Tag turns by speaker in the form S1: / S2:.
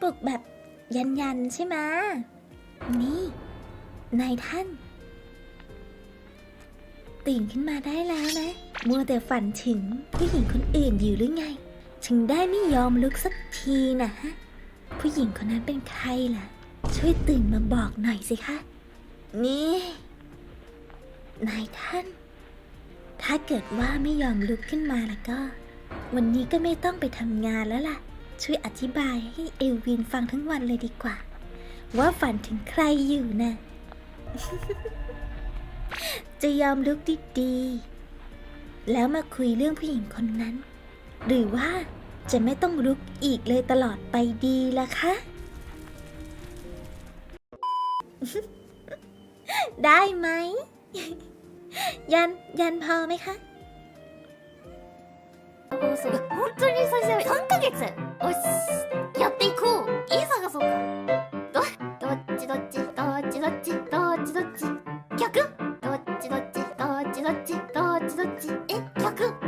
S1: ปลุกแบบยันยันใช่ไหมนี่นายท่าน ตื่นขึ้นมาได้แล้วนะ มัวแต่ฝันถึงผู้หญิงคนอื่นอยู่หรือไง ถึงได้ไม่ยอมลุกสักทีนะฮะ ผู้หญิงคนนั้นเป็นใครล่ะ ช่วยตื่นมาบอกหน่อยสิคะ นี่ นายท่าน ถ้าเกิดว่าไม่ยอมลุกขึ้นมาแล้วก็ วันนี้ก็ไม่ต้องไปทำงานแล้วล่ะ ช่วยอธิบายให้เอลวินฟังทั้งวันเลยดีกว่า ว่าฝันถึงใครอยู่นะ จะยอมลุกดีๆ แล้วมาคุยเรื่องผู้หญิงคนนั้น หรือว่าจะไม่ต้องลุกอีกเลยตลอดไปดีล่ะคะ ได้ไหม ยันยันพอไหมคะ
S2: それ本当に最初 どっちどっちどっちどっちどっち曲どっちどっちどっちどっちどっちどっちえ曲